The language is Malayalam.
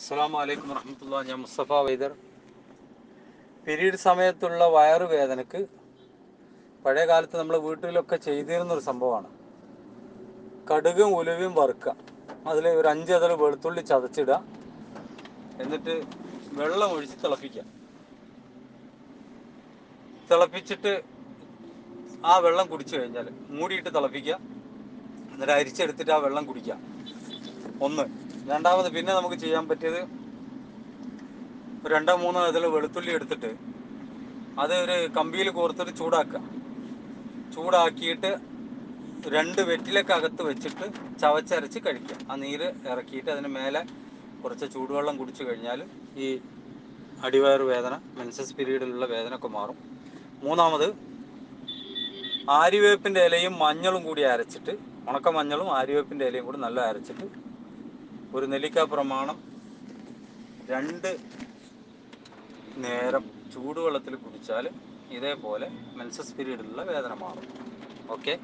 അസ്സാം വലൈക്കും വറഹമത്തുള്ള ഞാൻ മുസ്തഫ വൈദർ പീരീഡ് സമയത്തുള്ള വയറുവേദനക്ക് പഴയ കാലത്ത് നമ്മൾ വീട്ടിലൊക്കെ ചെയ്തിരുന്നൊരു സംഭവമാണ്. കടുകും ഉലുവയും വറുക്കുക. അതിൽ ഒരു അഞ്ച് അതിൽ വെളുത്തുള്ളി ചതച്ചിടുക. എന്നിട്ട് വെള്ളം ഒഴിച്ച് തിളപ്പിക്കുക. തിളപ്പിച്ചിട്ട് ആ വെള്ളം കുടിച്ചു കഴിഞ്ഞാൽ മൂടിയിട്ട് തിളപ്പിക്കുക. എന്നിട്ട് അരിച്ചെടുത്തിട്ട് ആ വെള്ളം കുടിക്കുക. ഒന്ന്. രണ്ടാമത് പിന്നെ നമുക്ക് ചെയ്യാൻ പറ്റിയത് രണ്ടോ മൂന്നോ ഇതിൽ വെളുത്തുള്ളി എടുത്തിട്ട് അത് ഒരു കമ്പിയിൽ കോർത്തിട്ട് ചൂടാക്കുക ചൂടാക്കിയിട്ട് രണ്ട് വെറ്റിലൊക്കെ അകത്ത് വെച്ചിട്ട് ചവച്ചരച്ച് കഴിക്കുക. ആ നീര് ഇറക്കിയിട്ട് അതിന് മേലെ കുറച്ച് ചൂടുവെള്ളം കുടിച്ചു കഴിഞ്ഞാൽ ഈ അടിവയർ വേദന മെൻസസ് പീരീഡിലുള്ള വേദന ഒക്കെ മാറും. മൂന്നാമത് ആര്യവേപ്പിന്റെ ഇലയും മഞ്ഞളും കൂടി അരച്ചിട്ട് ഉണക്ക മഞ്ഞളും ആര്യവേപ്പിന്റെ ഇലയും കൂടി നല്ല അരച്ചിട്ട് ഒരു നെല്ലിക്ക പ്രമാണം രണ്ട് നേരം ചൂടുവെള്ളത്തിൽ കുടിച്ചാൽ ഇതേപോലെ മെൻസസ് പീരീഡിലുള്ള വേദന മാറും. ഓക്കെ?